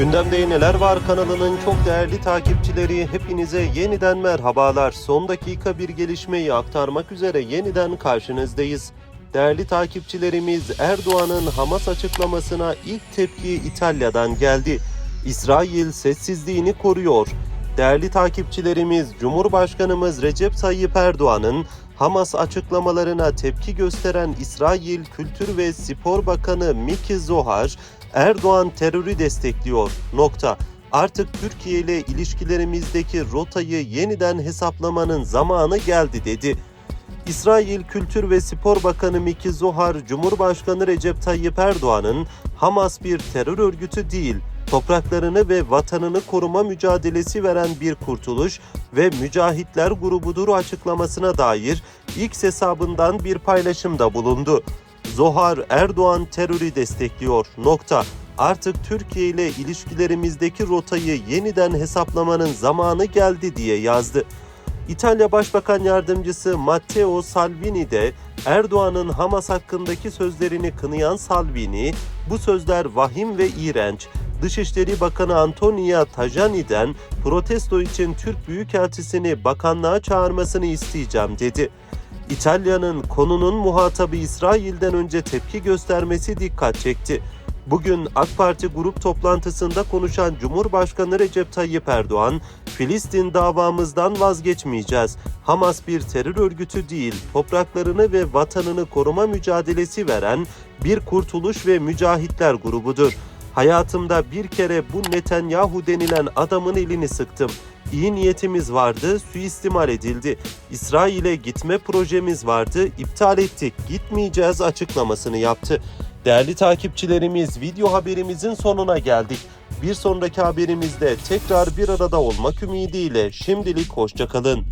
Gündemde Neler Var kanalının çok değerli takipçileri hepinize yeniden merhabalar. Son dakika bir gelişmeyi aktarmak üzere yeniden karşınızdayız. Değerli takipçilerimiz Erdoğan'ın Hamas açıklamasına ilk tepki İtalya'dan geldi. İsrail sessizliğini koruyor. Değerli takipçilerimiz Cumhurbaşkanımız Recep Tayyip Erdoğan'ın Hamas açıklamalarına tepki gösteren İsrail Kültür ve Spor Bakanı Miki Zohar, Erdoğan terörü destekliyor. Nokta. Artık Türkiye ile ilişkilerimizdeki rotayı yeniden hesaplamanın zamanı geldi dedi. İsrail Kültür ve Spor Bakanı Miki Zohar, Cumhurbaşkanı Recep Tayyip Erdoğan'ın Hamas bir terör örgütü değil, topraklarını ve vatanını koruma mücadelesi veren bir kurtuluş ve mücahitler grubudur açıklamasına dair X hesabından bir paylaşımda bulundu. Zohar Erdoğan terörü destekliyor. Nokta. Artık Türkiye ile ilişkilerimizdeki rotayı yeniden hesaplamanın zamanı geldi diye yazdı. İtalya Başbakan Yardımcısı Matteo Salvini de Erdoğan'ın Hamas hakkındaki sözlerini kınayan Salvini, bu sözler vahim ve iğrenç. Dışişleri Bakanı Antonia Tajani'den protesto için Türk Büyükelçisini bakanlığa çağırmasını isteyeceğim dedi. İtalya'nın konunun muhatabı İsrail'den önce tepki göstermesi dikkat çekti. Bugün AK Parti grup toplantısında konuşan Cumhurbaşkanı Recep Tayyip Erdoğan, Filistin davamızdan vazgeçmeyeceğiz. Hamas bir terör örgütü değil, topraklarını ve vatanını koruma mücadelesi veren bir kurtuluş ve mücahitler grubudur. Hayatımda bir kere bu Netanyahu denilen adamın elini sıktım. İyi niyetimiz vardı, suistimal edildi. İsrail'e gitme projemiz vardı, iptal ettik, gitmeyeceğiz açıklamasını yaptı. Değerli takipçilerimiz, video haberimizin sonuna geldik. Bir sonraki haberimizde tekrar bir arada olmak ümidiyle şimdilik hoşçakalın.